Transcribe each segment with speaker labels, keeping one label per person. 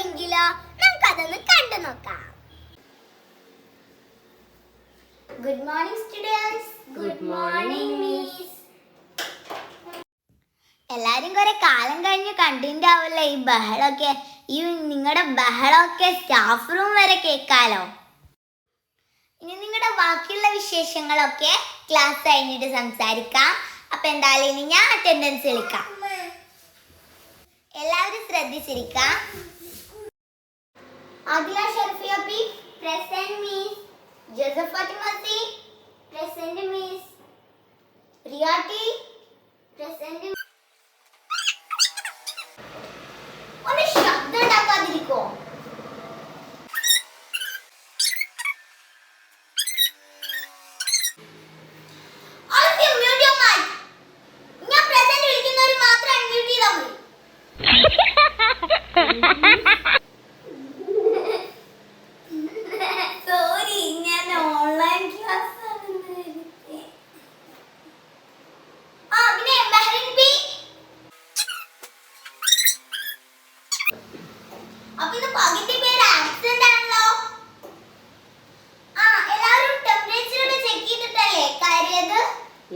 Speaker 1: എങ്കിലോ നമുക്കതൊന്ന് കണ്ടു നോക്കാം. Good morning students
Speaker 2: good morning miss
Speaker 1: എല്ലാരും കുറെ കാലം കഴിഞ്ഞ് കണ്ടിണ്ടാവല്ലേ ഈ ബഹളൊക്കെ ഈ നിങ്ങളുടെ ബഹളമൊക്കെ സ്റ്റാഫ് റൂം വരെ കേൾക്കാലോ. ഇനി നിങ്ങളുടെ ബാക്കിയുള്ള വിശേഷങ്ങളൊക്കെ ക്ലാസ് കഴിഞ്ഞിട്ട് സംസാരിക്കാം. അപ്പൊ എന്തായാലും ഇനി ഞാൻ അറ്റൻഡൻസ് വിളിക്കാം. എല്ലാവരും ശ്രദ്ധിച്ചിരിക്കാം. अगला शेल्फी अभी प्रेजेंट मींस जज़फ़त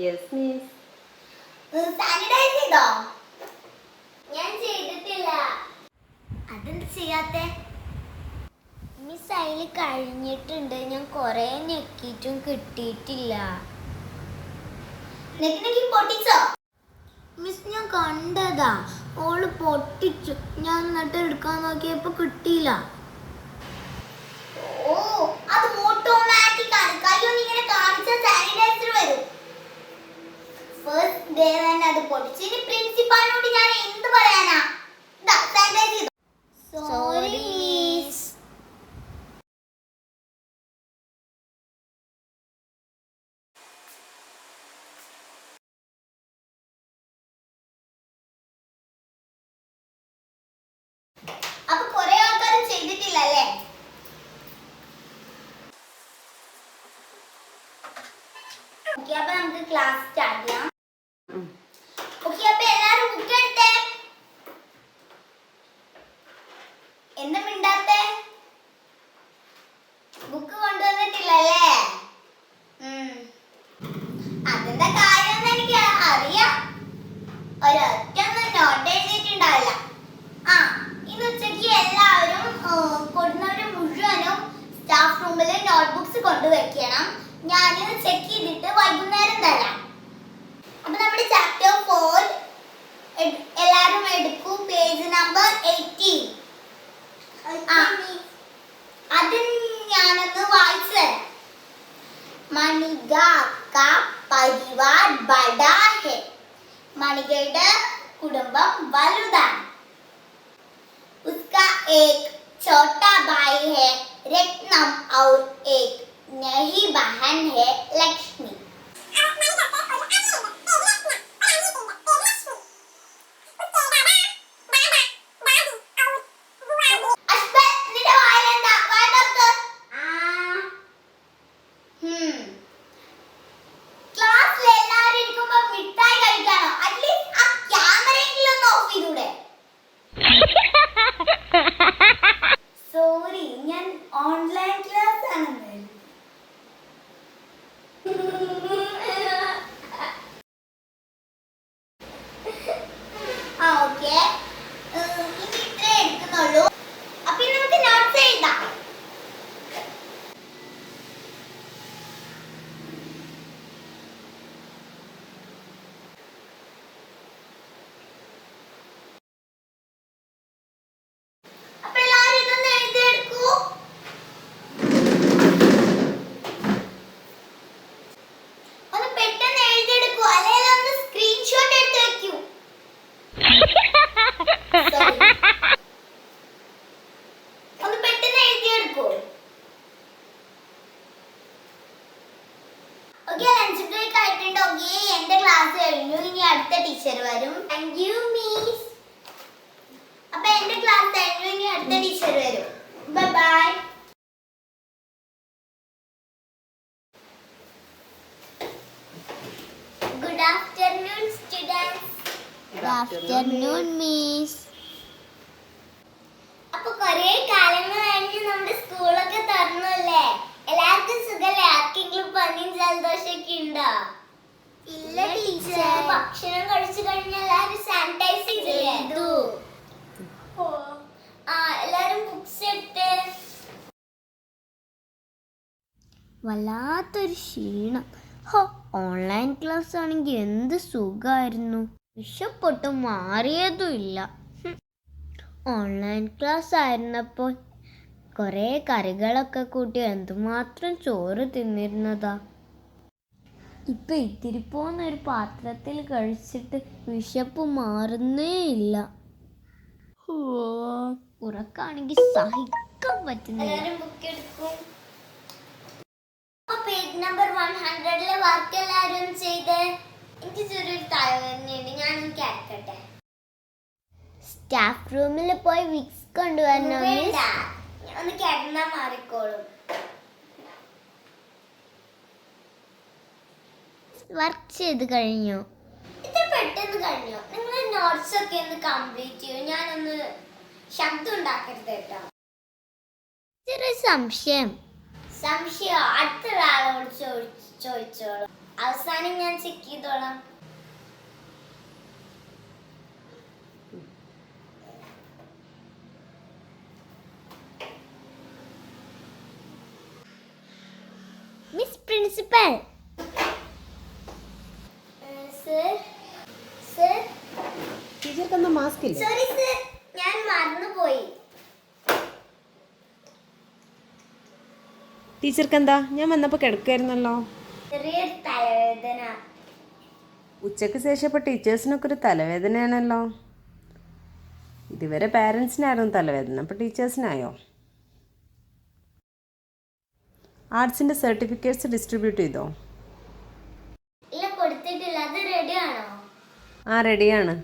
Speaker 2: യെസ് മിസ്
Speaker 1: സാനിറ്റൈസ് ചെയ്തോ? ഞാൻ ചെയ്തിട്ടില്ല. അതെന്ത് ചെയ്യാത്തെ? മിസ് അതിൽ കഴിഞ്ഞിട്ടുണ്ട്. ഞാൻ കൊറേ ഞെക്കിയിട്ടും കിട്ടിയിട്ടില്ല. നെക്കി പൊട്ടിച്ചോ? മിസ് ഞാൻ കണ്ടതാ. ഓൾ പൊട്ടിച്ചു. ഞാൻ എന്നിട്ട് എടുക്കാൻ നോക്കിയപ്പോ കിട്ടിയില്ല. ഓ അത് ഓട്ടോമാറ്റിക് ആണ്. കയ്യോ ഇങ്ങനെ കാണിച്ചാൽ സാനിറ്റൈസർ വരും. ഫസ്റ്റ് ഡേ തന്നെ അത് പൊട്ടിച്ചു ഇനി പ്രിൻസിപ്പാളിനോട് ഞാൻ എന്ത് പറയാനാ? സോറി മിസ് അപ്പൊ കുറെ ആൾക്കാരും ചെയ്തിട്ടില്ല അല്ലേ അപ്പൊ നമുക്ക് ക്ലാസ് സ്റ്റാർട്ട് ചെയ്യാം ഓക്കെ അപ്പൊ എല്ലാരും ബുക്ക് എടുത്തേ എന്താ മിണ്ടാത്തെ? ബുക്ക് കൊണ്ടുവന്നിട്ടില്ലല്ലേ അതിന്റെ കാര്യം എനിക്ക് അറിയാം. ഒരൊറ്റ ഒന്നും നോട്ട് എഴുതിയിട്ടുണ്ടാവില്ല. ആ ഇന്ന് ഉച്ചയ്ക്ക് എല്ലാവരും കൊടുന്നവര് മുഴുവനും സ്റ്റാഫ് റൂമിൽ നോട്ട്ബുക്സ് കൊണ്ടുവയ്ക്കണം. ഞാനിത് ചെക്ക് ചെയ്തിട്ട് വൈകുന്നേരം തരാം. അപ്പൊ നമ്മുടെ ചാപ്റ്റർ ഫോർ എല്ലാവരും എടുക്കൂ. പേജ് നമ്പർ എയ്റ്റീൻ അത് ഞാനൊന്ന് വായിച്ചു തരാം. മണിക അക്ക പരിവാർ ബഡാ ഹെ. മണികയുടെ കുടുംബം വലുതാണ്. ഉസ്ക ഏക് ചോട്ടാ ഭായി ടീച്ചർ വരും. താങ്ക് യു മീസ് അപ്പൊ എന്റെ ക്ലാസ് കഴിഞ്ഞു ഇനി അടുത്ത ടീച്ചർ വരും. Bye good afternoon students
Speaker 2: Good afternoon,
Speaker 1: miss ഭക്ഷണം കഴിച്ചു കഴിഞ്ഞാൽ എല്ലാവരും സാനിറ്റൈസ് ചെയ്തു.
Speaker 3: എല്ലാരും ബുക്സ് ഇട്ട് വല്ലാത്തൊരു ക്ഷീണം. ഹോ ഓൺലൈൻ ക്ലാസ് ആണെങ്കിൽ എന്ത് സുഖമായിരുന്നു വിഷപ്പൊട്ട് മാറിയതുമില്ല ഓൺലൈൻ ക്ലാസ് ആയിരുന്നപ്പോൾ കുറേ കറികളൊക്കെ കൂട്ടി എന്തുമാത്രം ചോറ് തിന്നിരുന്നതാ. ഇപ്പൊ ഇത്തിരിപ്പോന്ന് പോന്ന ഒരു പാത്രത്തിൽ കഴിച്ചിട്ട് വിശപ്പ് മാറുന്നേ ഇല്ല. ഉറക്കാണെങ്കിൽ സഹിക്കാൻ പറ്റുന്നില്ല. പേജ് നമ്പർ വൺ ഹൺഡ്രഡിലെ വർക്ക് എല്ലാവരും ചെയ്ത്. എനിക്ക് ചെറിയൊരു തലവേദനയുണ്ട് ഞാൻ എനിക്ക് സ്റ്റാഫ് റൂമിൽ പോയി വിക്സ് കൊണ്ടുവരണോ ഒന്ന് കിടന്നാ മാറിക്കോളും. വർക്ക് ചെയ്ത് കഴിഞ്ഞു. ഇത്ര പെട്ടെന്ന് കഴിഞ്ഞു? നിങ്ങൾ നോട്ട്സ് ഒക്കെ ഒന്ന് കംപ്ലീറ്റ് ചെയ്യൂ. ഞാനൊന്ന് ശബ്ദം ഉണ്ടാക്കരുത് കേട്ടോ. ചെറിയ സംശയം. സംശയം? അടുത്ത ഒരാളോട് ചോദിച്ചോളൂ. അവസാനം ഞാൻ ചെക്ക് ചെയ്തോളാം. മിസ് പ്രിൻസിപ്പൽ സർ സർ
Speaker 2: എന്താ മാസ്ക് ഇല്ല?
Speaker 3: സോറി സർ ഞാൻ മറന്നുപോയി.
Speaker 2: ടീച്ചർക്ക് എന്താ ഞാൻ വന്നപ്പോൾ കിടക്കായിരുന്നല്ലോ
Speaker 3: ചെറിയൊരു തലവേദന.
Speaker 2: ഉച്ചയ്ക്ക് ശേഷം ഇപ്പോൾ ടീച്ചേഴ്സിനൊക്കെ ഒരു തലവേദനയാണല്ലോ. ഇതുവരെ പാരൻസിനായിരുന്നു തലവേദന അപ്പോൾ ടീച്ചേഴ്സിനായോ? ആർട്സിന്റെ സർട്ടിഫിക്കറ്റ്സ് ഡിസ്ട്രിബ്യൂട്ട് ചെയ്തോ?
Speaker 3: ഇല്ല കൊടുത്തിട്ടില്ല. അത് റെഡിയാണോ
Speaker 2: ആ റെഡിയാണ്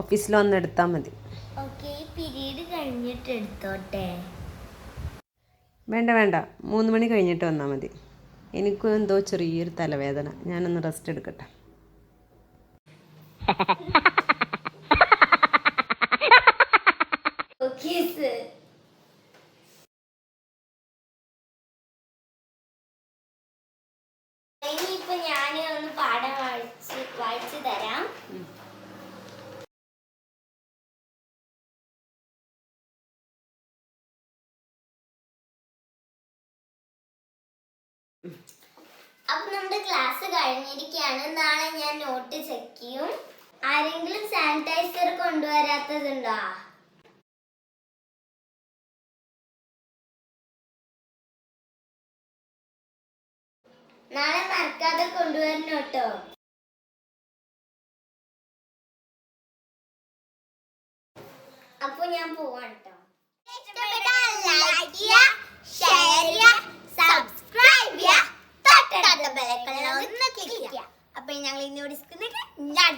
Speaker 2: ഓഫീസിൽ വന്ന് എടുത്താൽ മതി
Speaker 3: കഴിഞ്ഞിട്ട് എടുത്തോട്ടെ
Speaker 2: വേണ്ട വേണ്ട. മൂന്ന് മണി കഴിഞ്ഞിട്ട് വന്നാൽ മതി എനിക്കും എന്തോ ചെറിയൊരു തലവേദന. ഞാനൊന്ന് റെസ്റ്റ് എടുക്കട്ടെ.
Speaker 3: ഇനിയിപ്പോ ഞാൻ ഒന്ന് പാഠം വായിച്ച് വായിച്ചു തരാം. അപ്പൊ നമ്മുടെ ക്ലാസ് കഴിഞ്ഞിരിക്കുകയാണ്. നാളെ ഞാൻ നോട്ട് ചെക്ക് ചെയ്യും. ആരെങ്കിലും സാനിറ്റൈസർ കൊണ്ടുവരാത്തതുണ്ടോ? നാളെ മറക്കാതെ കൊണ്ടുവരണം കേട്ടോ. അപ്പൊ ഞാൻ പോവാണ് കേട്ടോ. ഷെയർ ചെയ്യുക അപ്പൊ ഞങ്ങൾ ഇന്ന് ഇവിടെ ഞാൻ